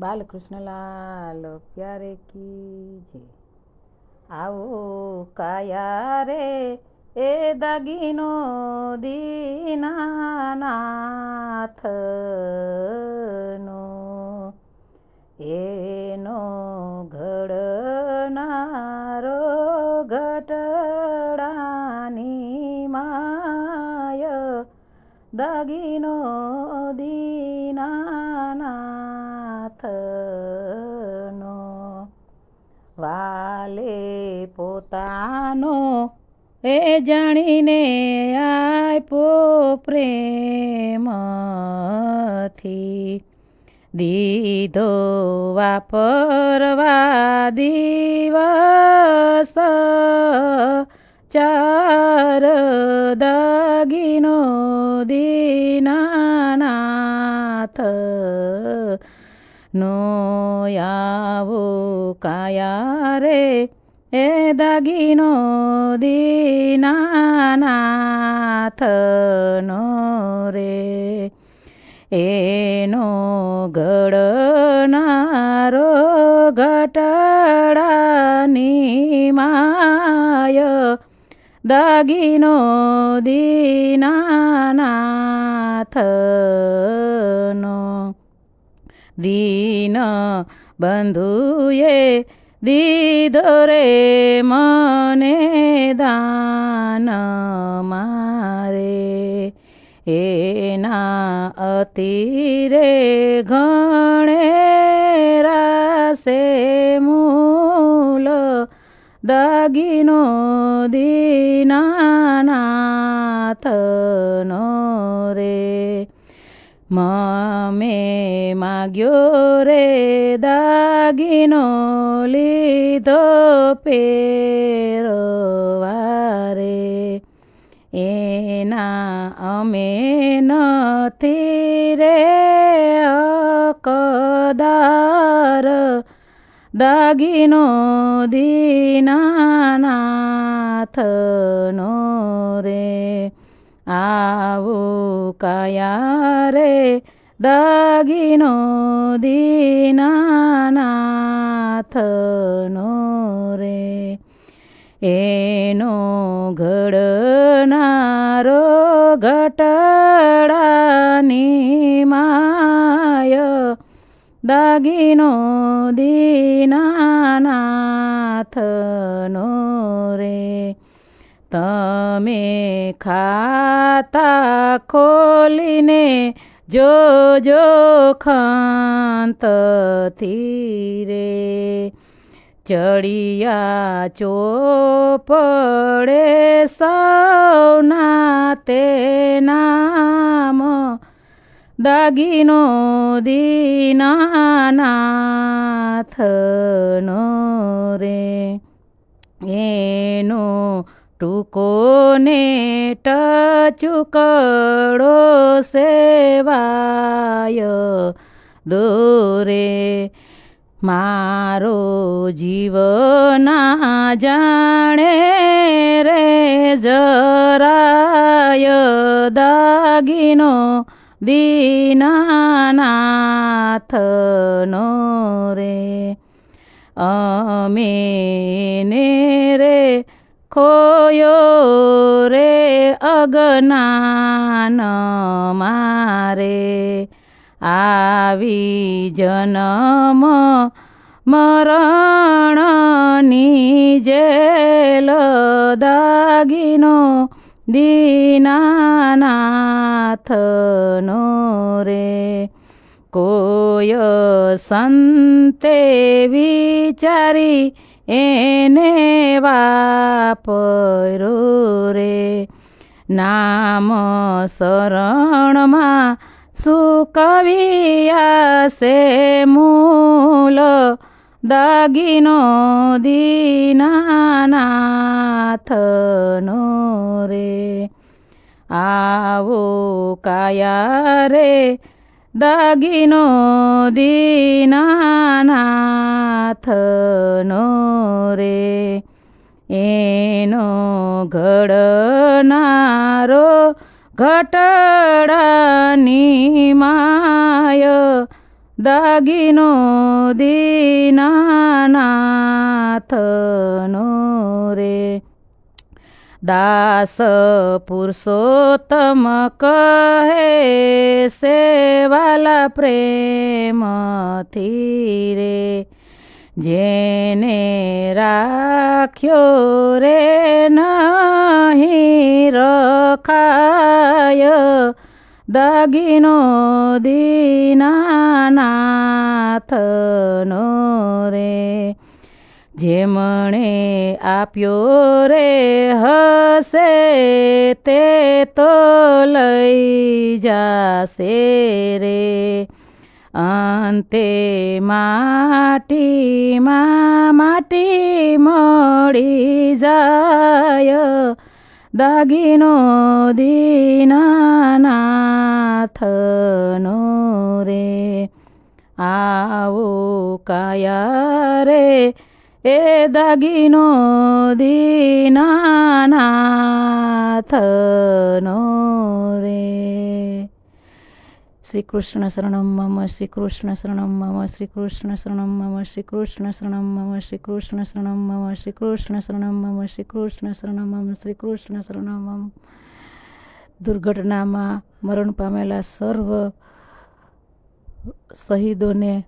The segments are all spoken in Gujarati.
બાલકૃષ્ણલાલ પ્યારે કી જે આવો કાયા રે એ દાગીનો દીનાનાથનો. એનો ઘડનારો ઘટડાની માય દાગીનો દીનાનાથનો વાલે પોતાનો એ જાણીને આપો પ્રેમથી. દીધો વાપરવા દિવસ ચાર દાગીનો દીનાનાથ. નો આવો કાયા રે એ દાગીનો દીનાનાથ નો રે એનો ગળનારો ઘટડાની માય દાગીનો દીનાનાથનો દીન બંધુએ દીધો રે મને દાન મારે એના અતિરે ઘણે રાસે મૂલ દાગીનો દીનાનાથનો રે મમે માગ્યો રે દાગીનો લીધો પેરવારે એના અમે નથી રે કદાર દાગીનો દીનાનાથનો રે આવો કાયા રે દાગીનો દીનાનાથનો રે એનો ઘડનારો ઘટડાની માય દાગીનો દીનાનાથનો રે તમે ખાતા ખોલીને જોજો ખાંતથી રે. ચડિયા ચોપડે સૌના તેનામ દાગીનો દીનાનાથનો ટૂંકો ને ટચુકડો સેવાય? દોરે, મારો જીવના જાણે રે જરાય દાગીનો દીનાનાથનો રે. અમે ને રે ખોયો રે અગનાન મારે. આવી જનમ મરણની જેલ દાગીનો દીનાનાથનો રે. કોય સંતે વિચારી એને વાપરો રે. નામ શરણમાં સુકવિયા સે મૂલ દાગીનો દીનાનાથનો રે. આવો કાયા રે દાગીનો દીનાનાથનો રે. એનો ઘડનારો ઘટડાની માય દાગીનો દીનાનાથનો રે. દાસ પુરુષોત્તમ કહે સેવાલા પ્રેમથી રે. જેને રાખ્યો રે નહીં રખાય, દાગીનો દીનાનાથનો રે. જેમણે આપ્યો રે હશે તે તો લઈ જાશે રે. અંતે માટીમાં માટી મળી જાય. દાગીનો દીનાનાથનો રે. આવો કાયા રે. એ દાગીનો દીનાનાથનો રે. શ્રી કૃષ્ણ શરણમ મમ શ્રી કૃષ્ણ શરણમ મમ શ્રી કૃષ્ણ શરણમ મમ શ્રી કૃષ્ણ શરણમ મમ શ્રી કૃષ્ણ શરણમ મમ શ્રી કૃષ્ણ શરણમ મમ શ્રી કૃષ્ણ શરણમ મમ શ્રી કૃષ્ણ શરણમ મમ. દુર્ઘટનામાં મરણ પામેલા સર્વ શહીદોને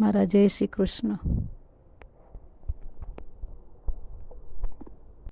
મારા જય શ્રી કૃષ્ણ.